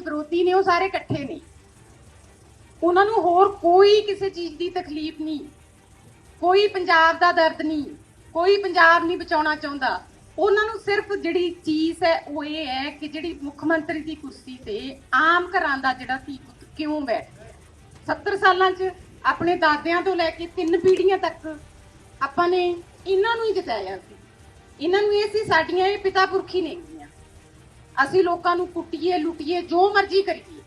ਜਿਹੜੇ ਵਿਰੋਧੀ ਨੇ, ਉਹ ਸਾਰੇ ਇਕੱਠੇ ਨੇ। ਉਹਨਾਂ ਨੂੰ ਹੋਰ ਕੋਈ ਕਿਸੇ ਚੀਜ਼ ਦੀ ਤਕਲੀਫ ਨਹੀਂ। ਕੋਈ ਪੰਜਾਬ ਦਾ ਦਰਦ ਨਹੀਂ। ਕੋਈ ਪੰਜਾਬ ਨਹੀਂ ਬਚਾਉਣਾ ਚਾਹੁੰਦਾ। ਉਹਨਾਂ ਨੂੰ ਸਿਰਫ ਜਿਹੜੀ ਚੀਜ਼ ਹੈ, ਉਹ ਇਹ ਹੈ ਕਿ ਜਿਹੜੀ ਮੁੱਖ ਮੰਤਰੀ ਦੀ ਕੁਰਸੀ ਤੇ ਆਮ ਘਰਾਂ ਦਾ ਜਿਹੜਾ ਧੀ ਪੁੱਤ ਕਿਉਂ ਬੈਠ 70 ਸਾਲਾਂ 'ਚ ਆਪਣੇ ਦਾਦਿਆਂ ਤੋਂ ਲੈ ਕੇ ਤਿੰਨ ਪੀੜ੍ਹੀਆਂ ਤੱਕ ਆਪਾਂ ਨੇ ਇਹਨਾਂ ਨੂੰ ਹੀ ਜਿਤਾਇਆ ਸੀ। ਇਹਨਾਂ ਨੂੰ ਇਹ ਸੀ, ਸਾਡੀਆਂ ਇਹ ਪਿਤਾ ਪੁਰਖੀ ਨੇ। ਅਸੀਂ ਲੋਕਾਂ ਨੂੰ ਕੁੱਟੀਏ, ਲੁੱਟੀਏ, ਜੋ ਮਰਜ਼ੀ ਕਰੀਏ।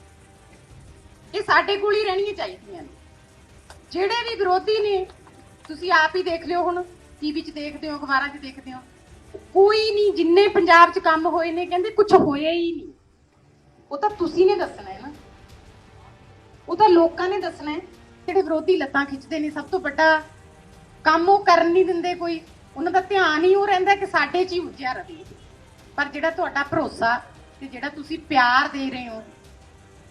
ਇਹ ਸਾਡੇ ਕੋਲ ਹੀ ਰਹਿਣੀਆਂ ਚਾਹੀਦੀਆਂ ਨੇ। ਜਿਹੜੇ ਵੀ ਵਿਰੋਧੀ ਨੇ, ਤੁਸੀਂ ਆਪ ਹੀ ਦੇਖ ਲਿਓ ਹੁਣ, ਟੀਵੀ 'ਚ ਦੇਖਦੇ ਹੋ, ਅਖਬਾਰਾਂ 'ਚ ਦੇਖਦੇ ਹੋ। ਕੋਈ ਨਹੀਂ, ਜਿੰਨੇ ਪੰਜਾਬ 'ਚ ਕੰਮ ਹੋਏ ਨੇ, ਕਹਿੰਦੇ ਕੁਝ ਹੋਇਆ ਹੀ ਨਹੀਂ। ਉਹ ਤਾਂ ਤੁਸੀਂ ਨੇ ਦੱਸਣਾ ਹੈ ਨਾ। ਉਹ ਤਾਂ ਲੋਕਾਂ ਨੇ ਦੱਸਣਾ ਹੈ, ਜਿਹੜੇ ਵਿਰੋਧੀ ਲੱਤਾਂ ਖਿੱਚਦੇ ਨੇ, ਸਭ ਤੋਂ ਵੱਡਾ ਕੰਮ ਉਹ ਕਰਨ ਨਹੀਂ ਦਿੰਦੇ ਕੋਈ। ਉਹਨਾਂ ਦਾ ਧਿਆਨ ਹੀ ਉਹ ਰਹਿੰਦਾ ਕਿ ਸਾਡੇ 'ਚ ਹੀ ਉਲਝਿਆ ਰਵੇ ਪਰ ਜਿਹੜਾ ਤੁਹਾਡਾ ਭਰੋਸਾ ਤੇ ਜਿਹੜਾ ਤੁਸੀਂ ਪਿਆਰ ਦੇ ਰਹੇ ਹੋ,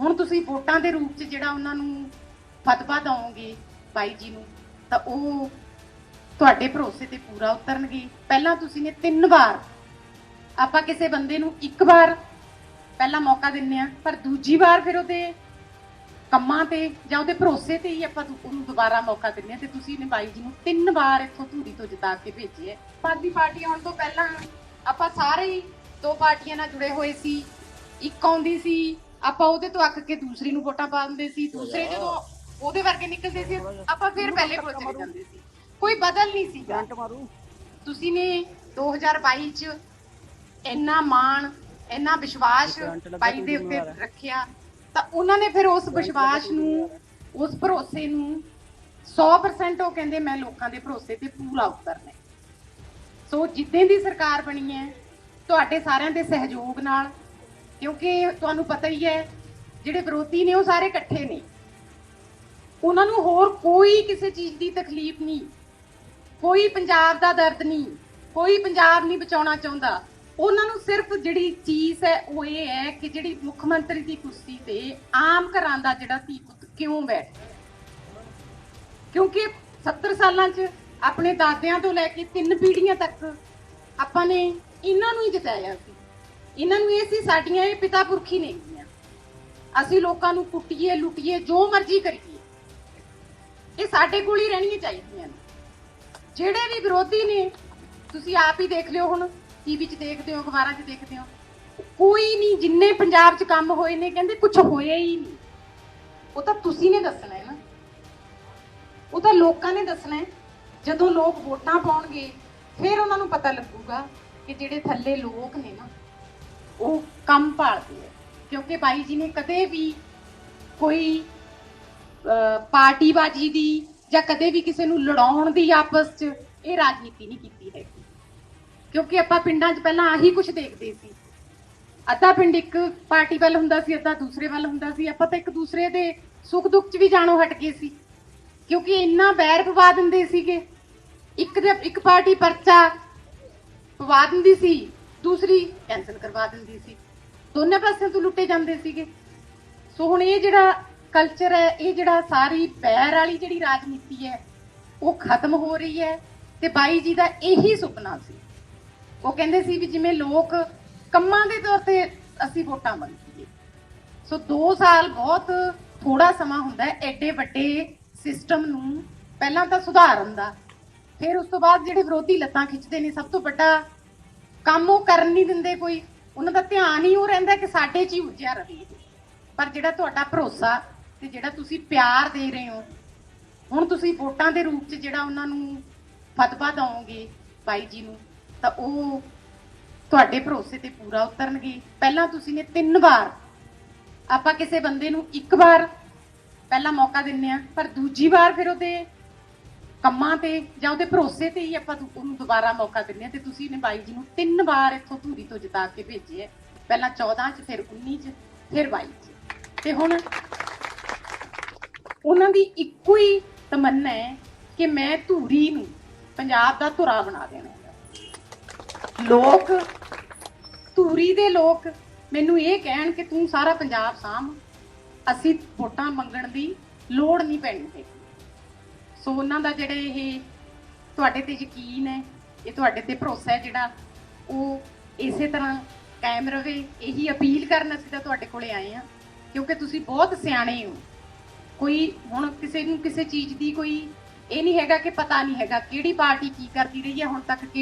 ਹੁਣ ਤੁਸੀਂ ਵੋਟਾਂ ਦੇ ਰੂਪ 'ਚ ਜਿਹੜਾ ਉਹਨਾਂ ਨੂੰ ਫਤਵਾ ਦਵੋਗੇ ਬਾਈ ਜੀ ਨੂੰ, ਤਾਂ ਉਹ ਤੁਹਾਡੇ ਭਰੋਸੇ ਤੇ ਪੂਰਾ ਉਤਰਨਗੇ। ਪਹਿਲਾਂ ਤੁਸੀਂ ਨੇ ਤਿੰਨ ਵਾਰ ਆਪਾਂ ਕਿਸੇ ਬੰਦੇ ਨੂੰ ਇੱਕ ਵਾਰ ਪਹਿਲਾ ਮੌਕਾ ਦਿੰਨੇ ਆ, ਪਰ ਦੂਜੀ ਵਾਰ ਫਿਰ ਉਹਦੇ ਕੰਮਾਂ ਤੇ ਜਾਂ ਉਹਦੇ ਭਰੋਸੇ ਤੇ ਹੀ ਆਪਾਂ ਉਹਨੂੰ ਦੁਬਾਰਾ ਮੌਕਾ ਦਿੰਨੇ ਆ ਤੇ ਤੁਸੀਂ ਨੇ ਬਾਈ ਜੀ ਨੂੰ ਤਿੰਨ ਵਾਰ ਇੱਥੋਂ ਧੂਰੀ ਤੋਂ ਜਿਤਾ ਕੇ ਭੇਜਿਆ ਪਾਰਟੀ ਪਾਰਟੀ ਆਉਣ ਤੋਂ ਪਹਿਲਾਂ ਆਪਾਂ ਸਾਰੇ ਹੀ ਦੋ ਪਾਰਟੀਆਂ ਨਾਲ ਜੁੜੇ ਹੋਏ ਸੀ ਇੱਕ ਆਉਂਦੀ ਸੀ ਆਪਾਂ ਉਹਦੇ ਤੋਂ ਅੱਕ ਕੇ ਦੂਸਰੀ ਨੂੰ ਵੋਟਾਂ ਪਾਉਂਦੇ ਸੀ ਦੂਸਰੇ ਜਦੋਂ ਉਹਦੇ ਵਰਗੇ ਨਿਕਲਦੇ ਸੀ ਆਪਾਂ ਫਿਰ ਪਹਿਲੇ ਕੋਲ ਚਲੇ ਜਾਂਦੇ ਸੀ। ਕੋਈ ਬਦਲ ਨਹੀਂ ਸੀਗਾ ਤੁਸੀਂ ਨੇ 2022 ਚ ਇੰਨਾ ਮਾਣ ਇੰਨਾ ਵਿਸ਼ਵਾਸ ਬਾਈ ਦੇ ਉੱਤੇ ਰੱਖਿਆ ਤਾਂ ਉਹਨਾਂ ਨੇ ਫਿਰ ਉਸ ਵਿਸ਼ਵਾਸ ਨੂੰ ਉਸ ਭਰੋਸੇ ਨੂੰ 100% ਉਹ ਕਹਿੰਦੇ ਮੈਂ ਲੋਕਾਂ ਦੇ ਭਰੋਸੇ ਤੇ ਪੂਰਾ ਉਤਰਨਾ। ਸੋ ਜਿੱਦਾਂ ਦੀ ਸਰਕਾਰ ਬਣੀ ਹੈ, ਤੁਹਾਡੇ ਸਾਰਿਆਂ ਦੇ ਸਹਿਯੋਗ ਨਾਲ, ਕਿਉਂਕਿ ਤੁਹਾਨੂੰ ਪਤਾ ਹੀ ਹੈ, ਜਿਹੜੇ ਵਿਰੋਧੀ ਨੇ ਉਹ ਸਾਰੇ ਇਕੱਠੇ ਨੇ। ਉਹਨਾਂ ਨੂੰ ਹੋਰ ਕੋਈ ਕਿਸੇ ਚੀਜ਼ ਦੀ ਤਕਲੀਫ ਨਹੀਂ, ਕੋਈ ਪੰਜਾਬ ਦਾ ਦਰਦ ਨਹੀਂ, ਕੋਈ ਪੰਜਾਬ ਨਹੀਂ ਬਚਾਉਣਾ ਚਾਹੁੰਦਾ। ਉਹਨਾਂ ਨੂੰ ਸਿਰਫ ਜਿਹੜੀ ਚੀਜ਼ ਹੈ, ਉਹ ਇਹ ਹੈ ਕਿ ਜਿਹੜੀ ਮੁੱਖ ਮੰਤਰੀ ਦੀ ਕੁਰਸੀ ਤੇ ਆਮ ਘਰਾਂ ਦਾ ਜਿਹੜਾ ਧੀ ਪੁੱਤ ਕਿਉਂ ਬੈਠ ਕਿਉਂਕਿ 70 ਸਾਲਾਂ 'ਚ ਆਪਣੇ ਦਾਦਿਆਂ ਤੋਂ ਲੈ ਕੇ ਤਿੰਨ ਪੀੜ੍ਹੀਆਂ ਤੱਕ ਆਪਾਂ ਨੇ ਇਹਨਾਂ ਨੂੰ ਹੀ ਜਿਤਾਇਆ ਸੀ। ਇਹਨਾਂ ਨੂੰ ਇਹ ਸੀ, ਸਾਡੀਆਂ ਇਹ ਪਿਤਾ ਪੁਰਖੀ ਨੇ। ਅਸੀਂ ਲੋਕਾਂ ਨੂੰ ਕੁੱਟੀਏ, ਲੁੱਟੀਏ, ਜੋ ਮਰਜ਼ੀ ਕਰੀਏ। ਇਹ ਸਾਡੇ ਕੋਲ ਹੀ ਰਹਿਣੀਆਂ ਚਾਹੀਦੀਆਂ ਨੇ। ਜਿਹੜੇ ਵੀ ਵਿਰੋਧੀ ਨੇ, ਤੁਸੀਂ ਆਪ ਹੀ ਦੇਖ ਲਿਓ ਹੁਣ ਟੀਵੀ 'ਚ ਦੇਖਦੇ ਹੋ, ਅਖਬਾਰਾਂ 'ਚ ਦੇਖਦੇ ਹੋ। ਕੋਈ ਨਹੀਂ, ਜਿੰਨੇ ਪੰਜਾਬ 'ਚ ਕੰਮ ਹੋਏ ਨੇ, ਕਹਿੰਦੇ ਕੁਝ ਹੋਇਆ ਹੀ ਨਹੀਂ। ਉਹ ਤਾਂ ਤੁਸੀਂ ਨੇ ਦੱਸਣਾ ਹੈ ਨਾ। ਉਹ ਤਾਂ ਲੋਕਾਂ ਨੇ ਦੱਸਣਾ ਹੈ। ਜਦੋਂ ਲੋਕ ਵੋਟਾਂ ਪਾਉਣਗੇ, ਫਿਰ ਉਹਨਾਂ ਨੂੰ ਪਤਾ ਲੱਗੂਗਾ ਕਿ ਜਿਹੜੇ ਥੱਲੇ ਲੋਕ ਨੇ ਨਾ, ਉਹ ਕੰਮ ਭਾਲਦੇ ਆ। ਕਿਉਂਕਿ ਬਾਈ ਜੀ ਨੇ ਕਦੇ ਵੀ ਕੋਈ ਪਾਰਟੀਬਾਜ਼ੀ ਦੀ ਜਾਂ ਕਦੇ ਵੀ ਕਿਸੇ ਨੂੰ ਲੜਾਉਣ ਦੀ ਆਪਸ 'ਚ ਇਹ ਰਾਜਨੀਤੀ ਨਹੀਂ ਕੀਤੀ ਹੈਗੀ। ਕਿਉਂਕਿ ਆਪਾਂ ਪਿੰਡਾਂ 'ਚ ਪਹਿਲਾਂ ਆਹੀ ਕੁਝ ਦੇਖਦੇ ਸੀ। ਅੱਧਾ ਪਿੰਡ ਇੱਕ ਪਾਰਟੀ ਵੱਲ ਹੁੰਦਾ ਸੀ, ਅੱਧਾ ਦੂਸਰੇ ਵੱਲ ਹੁੰਦਾ ਸੀ। ਆਪਾਂ ਤਾਂ ਇੱਕ ਦੂਸਰੇ ਦੇ ਸੁੱਖ ਦੁੱਖ 'ਚ ਵੀ ਜਾਣੋ ਹਟ ਗਏ ਸੀ। ਕਿਉਂਕਿ ਇੰਨਾ ਬੈਰ ਪਵਾ ਦਿੰਦੇ ਸੀਗੇ। ਇੱਕ ਦੇ ਇੱਕ ਪਾਰਟੀ ਪਰਚਾ ਪਵਾ ਦਿੰਦੀ ਸੀ, ਦੂਸਰੀ ਕੈਨਸਲ ਕਰਵਾ ਦਿੰਦੀ ਸੀ। ਦੋਨੇ ਪਾਸਿਆਂ ਤੋਂ ਲੁੱਟੇ ਜਾਂਦੇ ਸੀਗੇ। ਸੋ ਹੁਣ ਇਹ ਜਿਹੜਾ ਕਲਚਰ ਹੈ, ਇਹ ਜਿਹੜਾ ਸਾਰੀ ਬੈਰ ਵਾਲੀ ਜਿਹੜੀ ਰਾਜਨੀਤੀ ਹੈ, ਉਹ ਖਤਮ ਹੋ ਰਹੀ ਹੈ ਤੇ ਬਾਈ ਜੀ ਦਾ ਇਹੀ ਸੁਪਨਾ ਸੀ। ਉਹ ਕਹਿੰਦੇ ਸੀ ਵੀ ਜਿਵੇਂ ਲੋਕ ਕੰਮਾਂ ਦੇ ਤੌਰ ਤੇ ਅਸੀਂ ਵੋਟਾਂ ਮੰਗੀਏ ਸੋ 2 ਸਾਲ ਬਹੁਤ ਥੋੜਾ ਸਮਾਂ ਹੁੰਦਾ ਹੈ, ਐਡੇ ਵੱਡੇ ਸਿਸਟਮ ਨੂੰ ਪਹਿਲਾਂ ਤਾਂ ਸੁਧਾਰਨ ਦਾ। ਫਿਰ ਉਸ ਤੋਂ ਬਾਅਦ ਜਿਹੜੇ ਵਿਰੋਧੀ ਲੱਤਾਂ ਖਿੱਚਦੇ ਨੇ, ਸਭ ਤੋਂ ਵੱਡਾ ਕੰਮ ਉਹ ਕਰਨ ਨਹੀਂ ਦਿੰਦੇ ਕੋਈ। ਉਹਨਾਂ ਦਾ ਧਿਆਨ ਹੀ ਉਹ ਰਹਿੰਦਾ ਕਿ ਸਾਡੇ 'ਚ ਹੀ ਉਲਝਿਆ ਰਵੇ ਪਰ ਜਿਹੜਾ ਤੁਹਾਡਾ ਭਰੋਸਾ ਤੇ ਜਿਹੜਾ ਤੁਸੀਂ ਪਿਆਰ ਦੇ ਰਹੇ ਹੋ, ਹੁਣ ਤੁਸੀਂ ਵੋਟਾਂ ਦੇ ਰੂਪ 'ਚ ਜਿਹੜਾ ਉਹਨਾਂ ਨੂੰ ਫਤਵਾ ਦਵੋਗੇ ਬਾਈ ਜੀ ਨੂੰ, ਤਾਂ ਉਹ ਤੁਹਾਡੇ ਭਰੋਸੇ ਤੇ ਪੂਰਾ ਉਤਰਨਗੇ। ਪਹਿਲਾਂ ਤੁਸੀਂ ਨੇ ਤਿੰਨ ਵਾਰ ਆਪਾਂ ਕਿਸੇ ਬੰਦੇ ਨੂੰ ਇੱਕ ਵਾਰ ਪਹਿਲਾ ਮੌਕਾ ਦਿੰਨੇ ਆ, ਪਰ ਦੂਜੀ ਵਾਰ ਫਿਰ ਉਹਦੇ ਕੰਮਾਂ ਤੇ ਜਾਂ ਉਹਦੇ ਭਰੋਸੇ ਤੇ ਹੀ ਆਪਾਂ ਉਹਨੂੰ ਦੁਬਾਰਾ ਮੌਕਾ ਦਿੰਨੇ ਆ ਤੇ ਤੁਸੀਂ ਨੇ ਬਾਈ ਜੀ ਨੂੰ ਤਿੰਨ ਵਾਰ ਇੱਥੋਂ ਧੂਰੀ ਤੋਂ ਜਿਤਾ ਕੇ ਭੇਜਿਆ ਪਹਿਲਾਂ 14 ਚ, ਫਿਰ 19 ਚ, ਫਿਰ 22 ਚ। ਤੇ ਹੁਣ ਉਹਨਾਂ ਦੀ ਇੱਕੋ ਹੀ ਤਮੰਨਾ ਹੈ ਕਿ ਮੈਂ ਧੂਰੀ ਨੂੰ ਪੰਜਾਬ ਦਾ ਧੁਰਾ ਬਣਾ ਦੇਣਾ ਲੋਕ, ਧੂਰੀ ਦੇ ਲੋਕ ਮੈਨੂੰ ਇਹ ਕਹਿਣ ਕਿ ਤੂੰ ਸਾਰਾ ਪੰਜਾਬ ਸਾਂਭ, ਅਸੀਂ ਵੋਟਾਂ ਮੰਗਣ ਦੀ ਲੋੜ ਨਹੀਂ ਪੈਣੀ ਹੈ ਸੋ ਉਹਨਾਂ ਦਾ ਜਿਹੜੇ ਇਹ ਤੁਹਾਡੇ ਤੇ ਯਕੀਨ ਹੈ, ਇਹ ਤੁਹਾਡੇ ਤੇ ਭਰੋਸਾ ਹੈ ਜਿਹੜਾ ਉਹ ਇਸੇ ਤਰ੍ਹਾਂ ਕਾਇਮ ਰਵੇ ਇਹੀ ਅਪੀਲ ਕਰਨ ਅਸੀਂ ਤਾਂ ਤੁਹਾਡੇ ਕੋਲੇ ਆਏ ਆ ਕਿਉਂਕਿ ਤੁਸੀਂ ਬਹੁਤ ਸਿਆਣੇ ਹੋ। ਕੋਈ ਹੁਣ ਕਿਸੇ ਨੂੰ ਕਿਸੇ ਚੀਜ਼ ਦੀ ਕੋਈ ਇਹ ਨਹੀਂ ਹੈਗਾ ਕਿ ਪਤਾ ਨਹੀਂ ਹੈਗਾ ਕਿਹੜੀ ਪਾਰਟੀ ਕੀ ਕਰਦੀ ਰਹੀ ਹੈ, ਹੁਣ ਤੱਕ ਕਿ